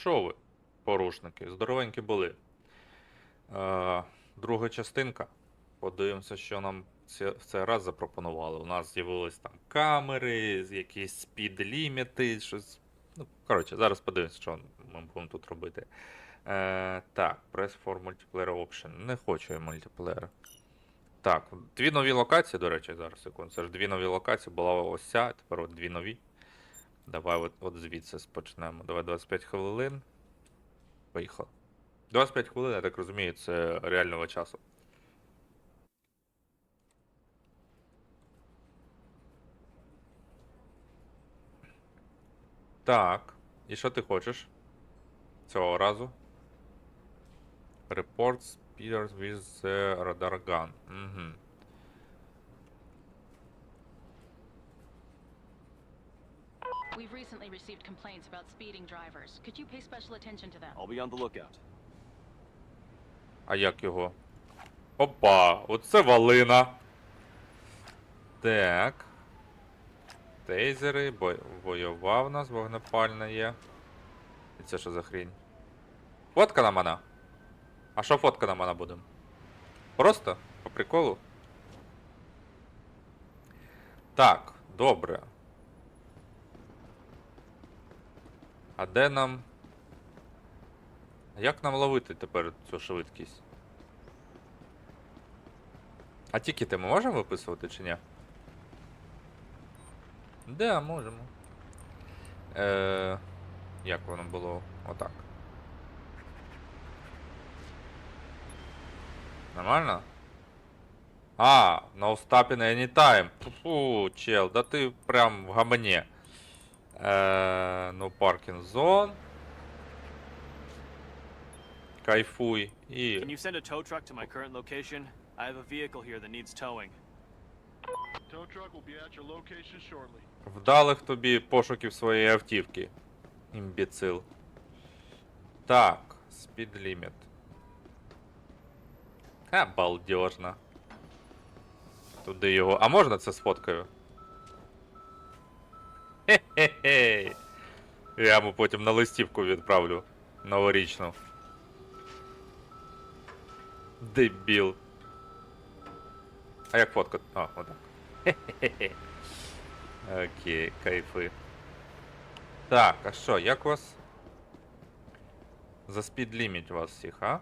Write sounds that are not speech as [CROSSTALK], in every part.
Що ви, порушники? Здоровенькі були. Е, друга частинка. Подивимося, що нам в цей раз запропонували. У нас з'явились там камери, якісь спід-ліміти, щось. Ну, коротше, зараз подивимося, що ми будемо тут робити. Е, так, press for multiplayer option. Не хочу я мультиплеєр. Так, дві нові локації, до речі, зараз секунду. Це ж дві нові локації, була ось ця, тепер от дві нові. Давай от, от звідси спочнемо. Давай 25 хвилин. Поїхали. 25 хвилин, я так розумію, це реального часу. Так. І що ти хочеш? Цього разу? Reports speeders with the radar gun. Угу. Recently received complaints about speeding drivers. Could you pay special attention to them? I'll be on the lookout. А як його? Опа! Оце валина. Так. Тейзери, бой... бойова в нас, вогнепальна є. І це що за хрінь? Фотка на мене? А що фотка на мене буде? Просто? По приколу? Так, добре. А де нам. Як нам ловити тепер цю швидкість? А тікети ми можемо виписувати чи ні? Да, можемо. Е, як воно було? Отак. Нормально? А, no stopping anytime. Фу, чел, да ти прям в гамані. Е, no parking zone. Кайфуй. І Can you send a tow truck to my current location? I have a vehicle here that needs towing. Tow truck will be at your location shortly. Вдалих тобі пошуків своєї автівки. Імбіцил. Так, speed limit. Ха, балдежно. Туди його. А можна це сфоткаю? Хе-хе-хе. Я йому потім на листівку відправлю. Новорічну. Дебіл. А як фоткати? А, отак. Хе-хе-хе. Окей, кайфи. Так, а що, як вас? За спід ліміт вас всіх, а?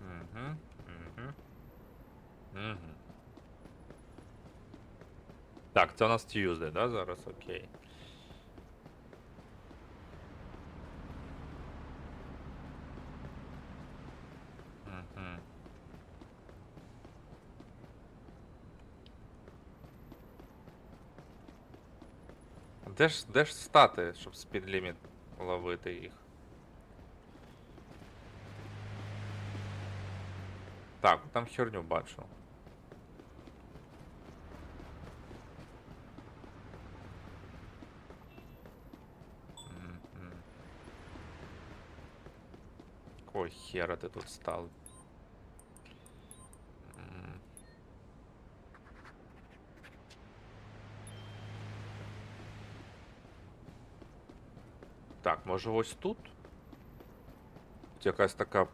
Угу, угу. Угу. Так, це у нас Tuesday, да, зараз? Окей. Де ж, де ж стати, щоб спідліміт ловити їх? Так, там херню бачу. Какого хера ти тут стал? Так, може ось тут? Тут якась така.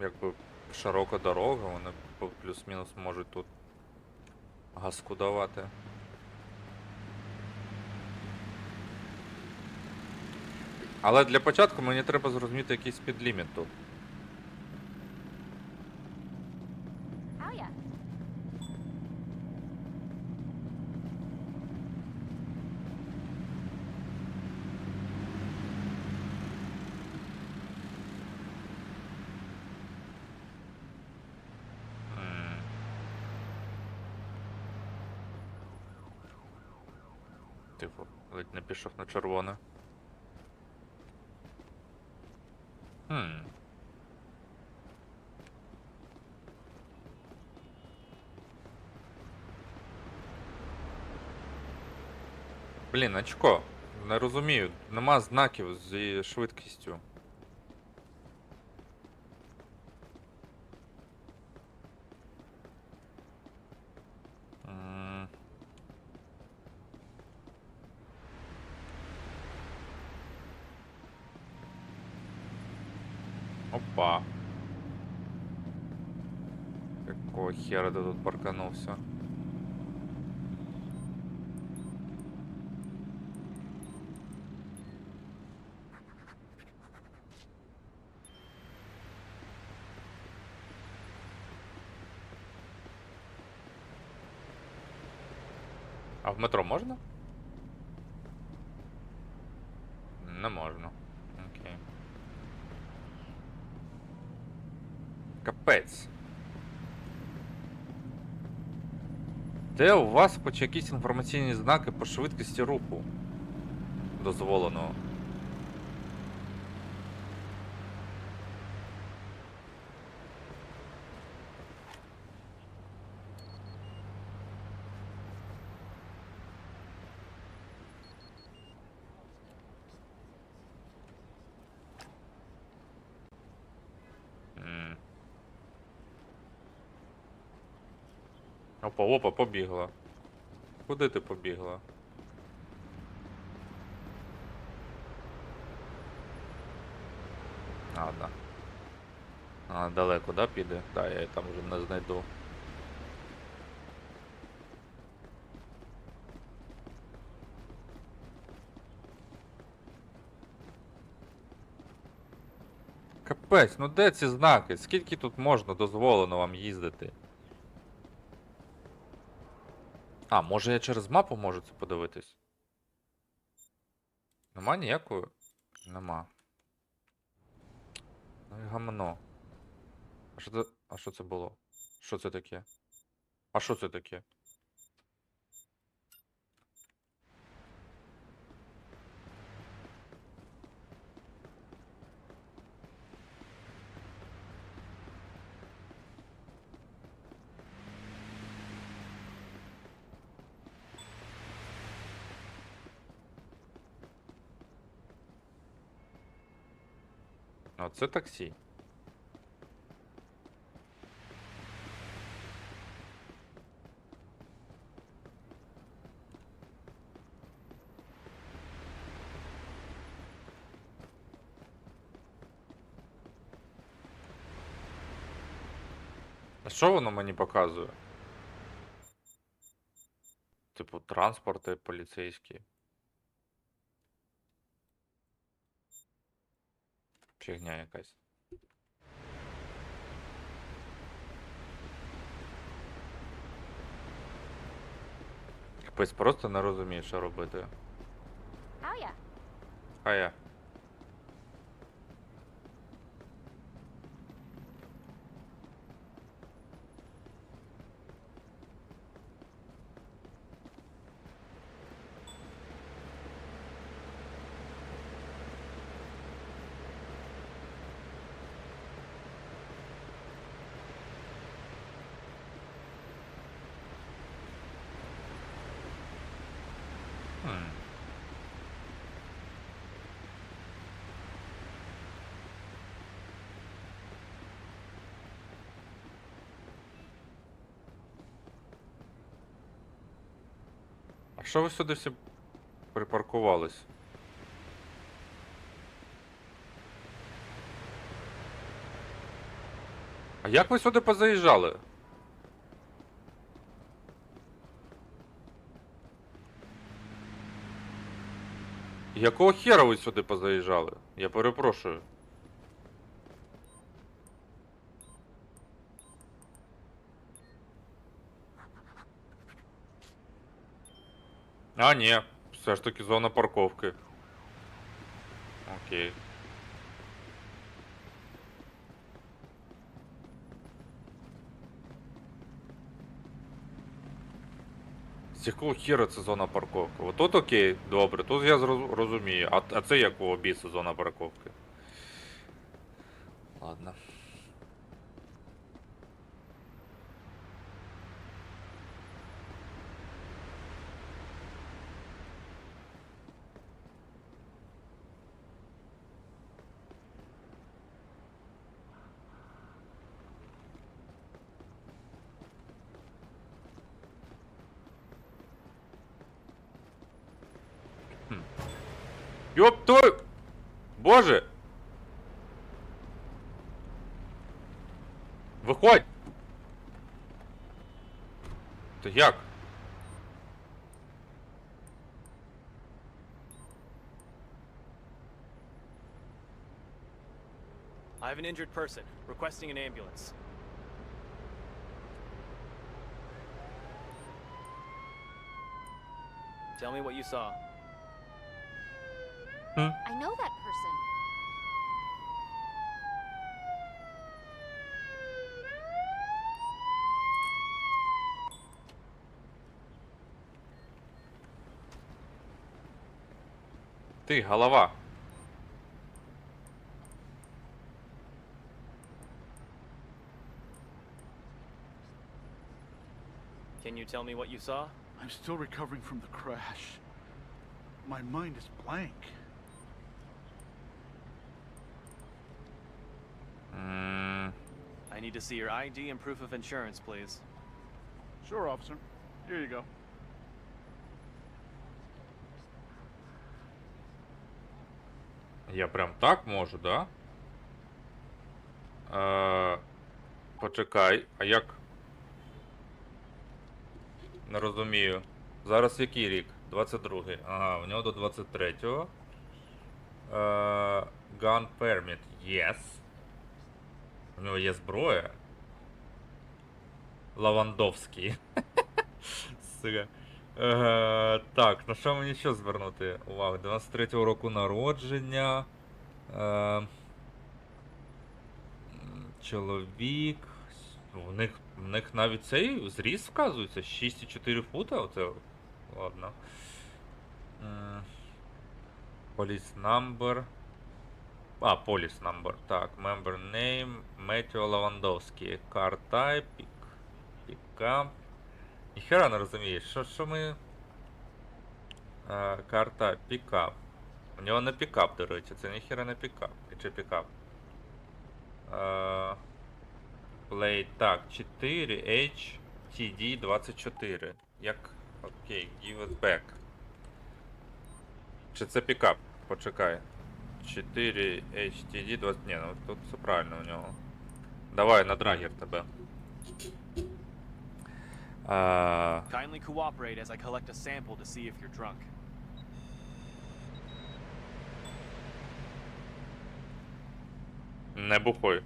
Якби широка дорога, вони плюс-мінус можуть тут газку давати. Але для початку мені треба зрозуміти якийсь підліміт тут. Oh Типу, ледь не пішов на червоне. Хм. Блін, очко. Не розумію. Нема знаків зі швидкістю. Какого хера ти тут парканувся? А в метро можна? Де у вас хоч якісь інформаційні знаки по швидкості руху? Дозволеного. М. Опа, опа, побігла. Куди ти побігла? Ладно. А, далеко, да, піде? Да, я її там вже не знайду. Капець, ну де ці знаки? Скільки тут можна дозволено вам їздити? А, може я через мапу можу це подивитись? Нема ніякої? Нема. Ну і гамно. А що це. А що це було? Що це таке? А що це таке? це таксі. А що воно мені показує? Типу, транспорти поліцейські. Фігня якась. Капець, просто не розуміє, що робити. Oh що ви сюди всі припаркувались? А як ви сюди позаїжджали? Якого хера ви сюди позаїжджали? Я перепрошую. А, ні, все ж таки зона парковки. Окей. З якого хера це зона парковки? От тут окей, добре, тут я розумію. А, а це якого біса зона парковки? Ладно. Ёб твою! Боже! Виходь! Ти як? I have an injured person requesting an ambulance. Tell me what you saw. I know that person. Ти, голова. Can you tell me what you saw? I'm still recovering from the crash. My mind is blank. Need to see your ID and proof of insurance, please. Sure, officer. Here you go. Я прям так можу, да? Е, почекай, а як? Не розумію. Зараз який рік? 22-й. Ага, у нього до 23-го. Е, gun permit, yes. У нього є зброя. Лавандовський. Е, [LAUGHS] так, на що мені ще звернути увагу? 93-го року народження. Е, чоловік. В них, в них навіть цей зріст вказується. 6,4 фута. Оце. Ладно. Police number. А, police number. Так, member name. Метео Лавандовський. Car type. Pick. Pickup. Ніхера не розумієш, що, що ми. Е, карта пікап. У нього не пікап, до речі, це ніхера не пікап. Чи пікап. Е, Play, так, 4 HTD 24. Як. Окей, give it back. Чи це пікап? Почекай. 4 HTD 20. Ні, ну тут все правильно у нього. Давай на драгер тебе. Е, Kindly cooperate as I collect a sample to see if you're drunk. Не бухой.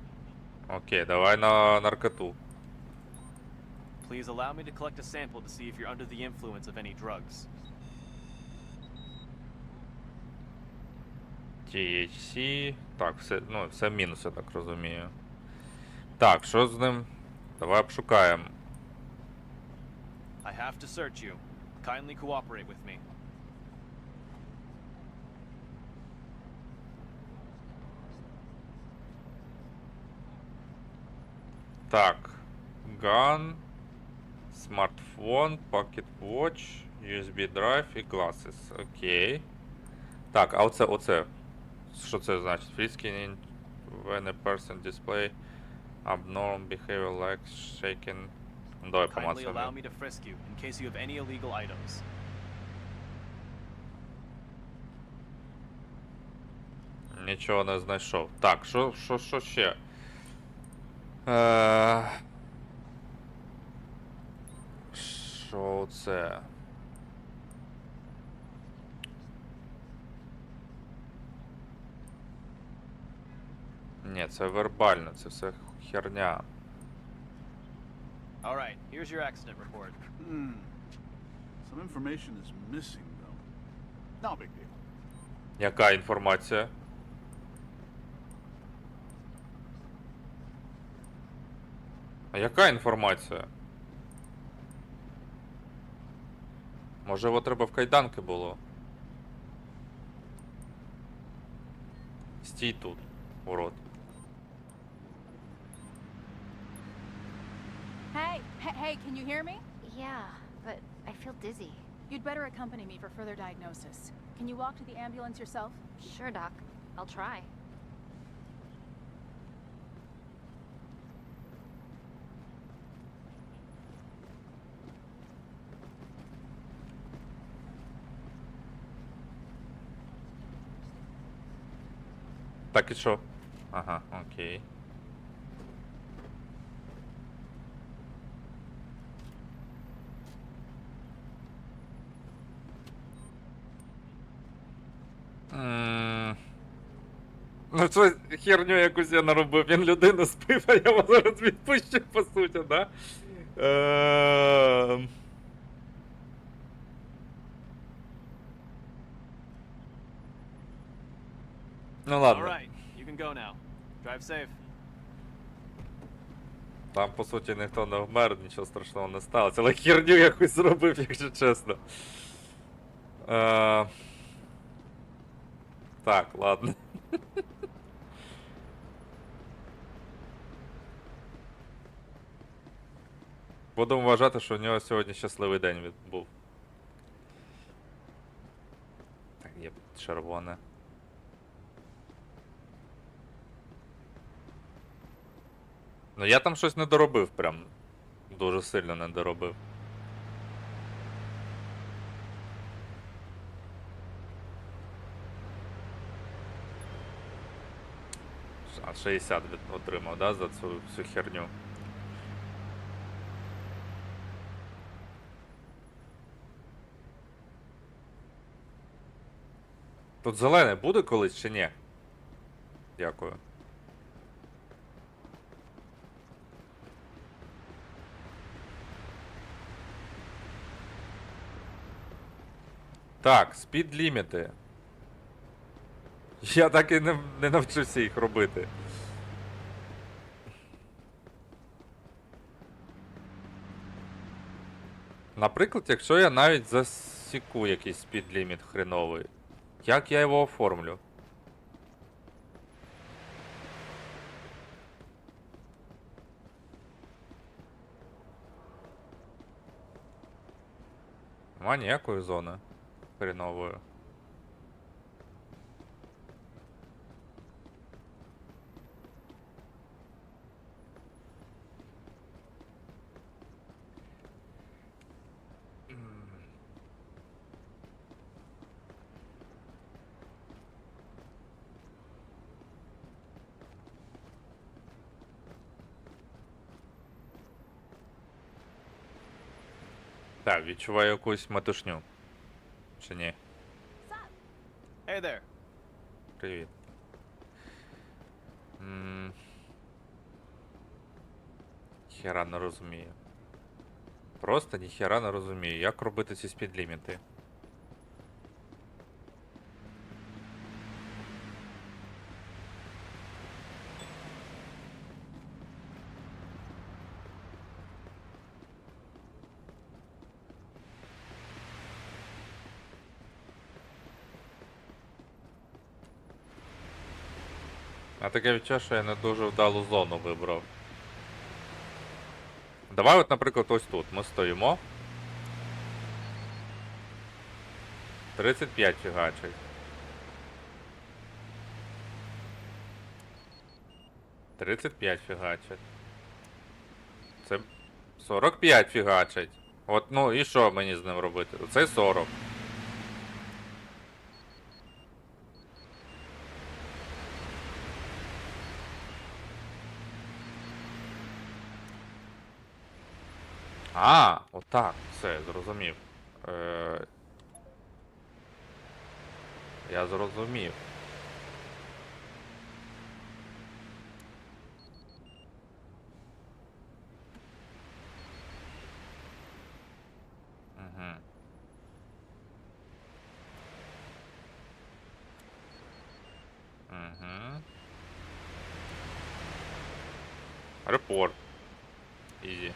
Окей, давай на наркоту. Please allow me to collect a sample to see if you're under the influence of any drugs. THC. Так, все, ну, все мінус, я так розумію. Так, що з ним? Давай обшукаємо. I have to search you. Kindly cooperate with me. Так. Gun, смартфон, pocket watch, USB drive і glasses. Окей. Так, а оце, оце. Що це значить? Free scanning when a person display abnormal behavior like shaking. Ну, Давай Kindly allow помацаємо. me to frisk you in case you have any illegal items. Нічого не знайшов. Так, що, що, що ще? Е... Що це? Ні, це вербально, це все херня. All right, here's your accident report. Hmm. Some information is missing, though. No big deal. Яка інформація? А яка інформація? Може його треба в кайданки було? Стій тут, урод. Hey, hey, hey, can you hear me? Yeah, but I feel dizzy. You'd better accompany me for further diagnosis. Can you walk to the ambulance yourself? Sure, Doc. I'll try. Так і що? Ага, окей. Що херню якусь я наробив, він людину спив, а я його зараз відпущу, по суті, да? Ем. Ну ладно. Там, по суті, ніхто не вмер, нічого страшного не сталося, але херню якусь зробив, якщо чесно. Е... Так, ладно. [LAUGHS] Будемо вважати, що у нього сьогодні щасливий день був. Так, є червоне. Ну я там щось не доробив прям. Дуже сильно не доробив. А 60 отримав, да, за цю всю херню. Тут зелене буде колись чи ні? Дякую. Так, спід ліміти. Я так і не, не навчився їх робити. Наприклад, якщо я навіть засіку якийсь спід ліміт хреновий, як я його оформлю? Нема ніякої зони хренової. Так, відчуваю якусь метушню. Чи ні? Hey there. Привіт. М, Хіра не розумію. Просто ніхіра не розумію, як робити ці спідліміти. А таке відчуття, що я не дуже вдалу зону вибрав. Давай, от, наприклад, ось тут. Ми стоїмо. 35 фігачить. 35 фігачить. Це 45 фігачить. От, ну і що мені з ним робити? Це 40. А, отак, все, зрозумів. Е... Я зрозумів. Репорт. Ізі.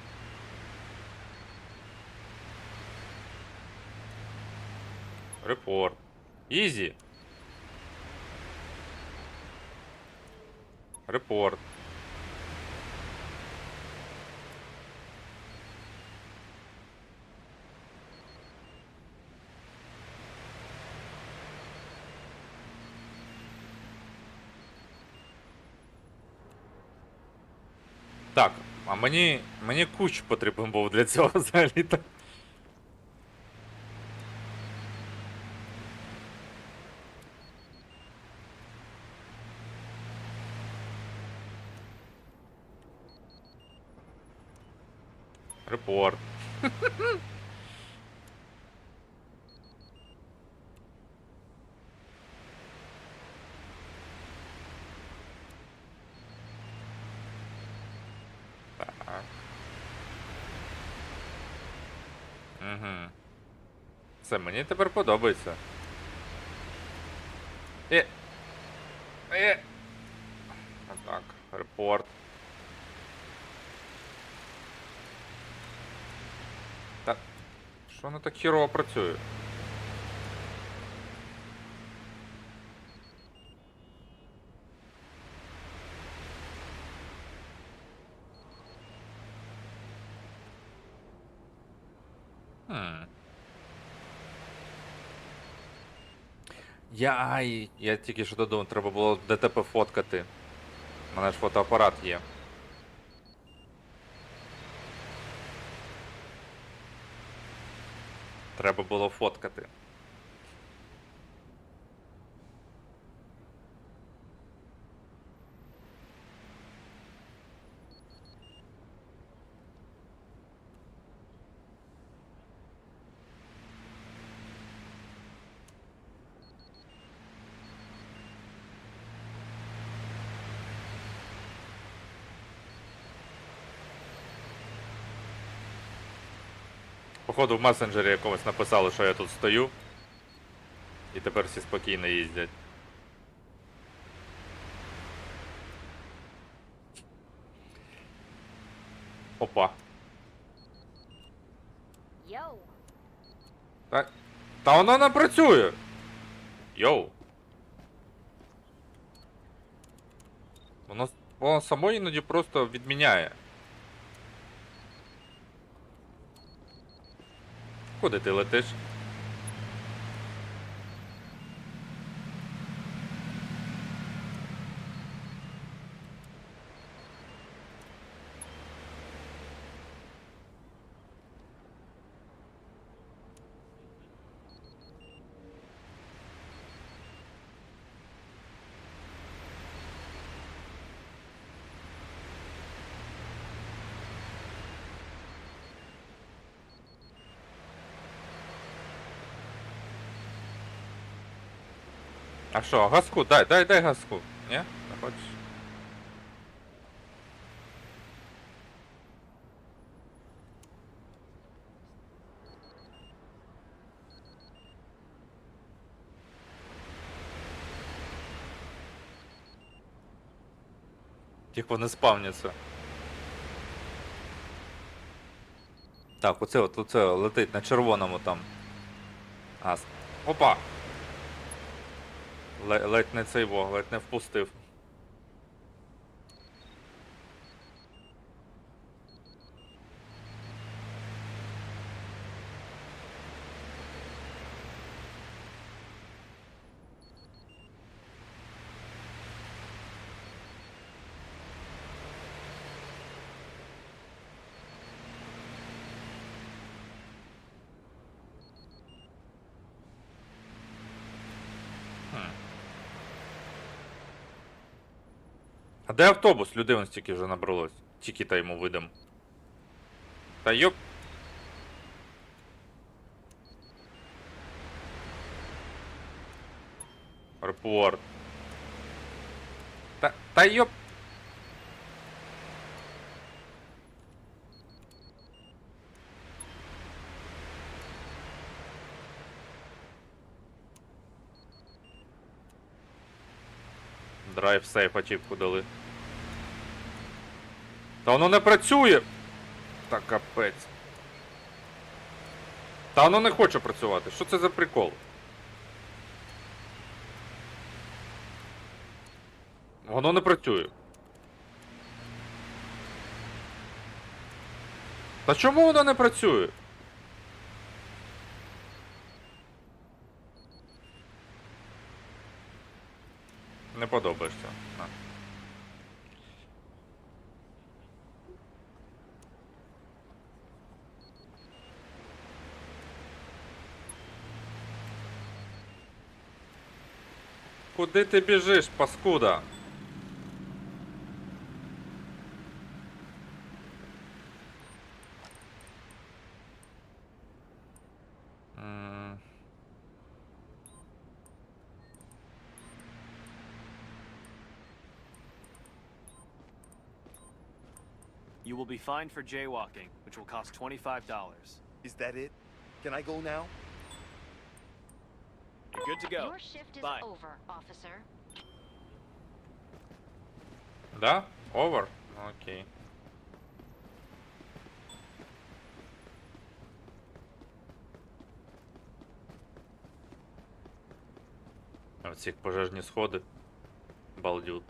Репорт. Ізі. Репорт. Так, а мені. мені куч потрібен був для [LAUGHS] цього взагалі-то. Репорт. Так. Це мені тепер подобається. Е. Е. Так, репорт. Так хірово працює? Я, ай, я тільки що додумав, треба було ДТП фоткати. У мене ж фотоапарат є. Треба було фоткати. Походу в месенджері якомусь написали, що я тут стою. І тепер всі спокійно їздять. Опа. Yo. Та, та воно не працює. Йоу. Воно, воно само іноді просто відміняє. Куди ти летиш? А що, газку? Дай, дай, дай газку. Ні? Не хочеш? Тих вони спавняться. Так, оце от, оце летить на червоному там. Газ. Опа! Ле- Ледь не цей во, ледь не впустив. Хм. А де автобус? Людей он стільки вже набралось. Тільки та йому видам. Та йоп. Репорт. Та, та йоп. Драйв сейф ачівку дали. Та воно не працює! Та капець. Та воно не хоче працювати. Що це за прикол? Воно не працює. Та чому воно не працює? Не подобаєшся. На. Куди ти біжиш, паскуда? You will be fined for jaywalking, which will cost $25. Is that it? Can I go now? You're good to go. Your shift is Bye. over, officer. Да? Овер? Окей. Оці пожежні сходи. Балдют.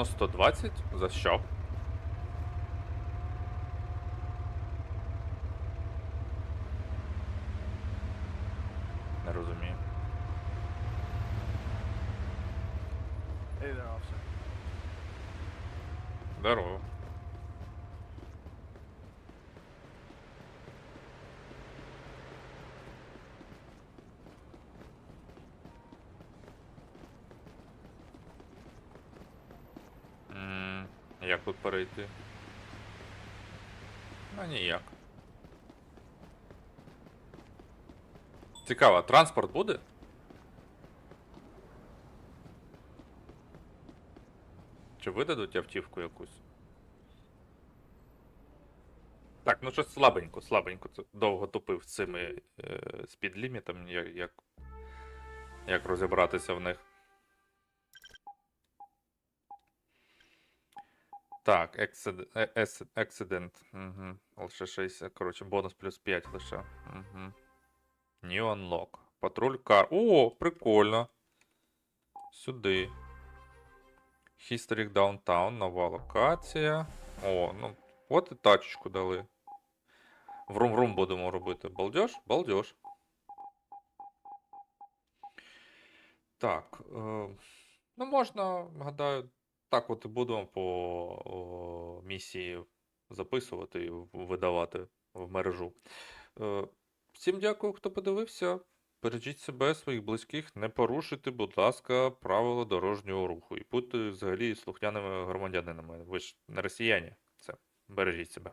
Бонус 120? За що? Не розумію. Здорово. М, Як тут перейти? Ну ніяк. Цікаво, транспорт буде? Чи видадуть автівку якусь? Так, ну щось слабенько, слабенько. Довго тупив з цими е, спідлімітами, як, як розібратися в них. Так, accident. Угу. Лише 60. Коротше, бонус плюс 5 лише. Угу. New unlock. Патруль кар. О, прикольно. Сюди. History Downtown, нова локація. О, ну, от і тачечку дали. Врум-врум будемо робити. Балдеж? Балдеж. Так. Е, ну, можна, гадаю, так от і будемо по о, місії записувати і видавати в мережу. Е, всім дякую, хто подивився. Бережіть себе, своїх близьких, не порушуйте, будь ласка, правила дорожнього руху. І будьте взагалі слухняними громадянинами. Ви ж не росіяни. Це бережіть себе.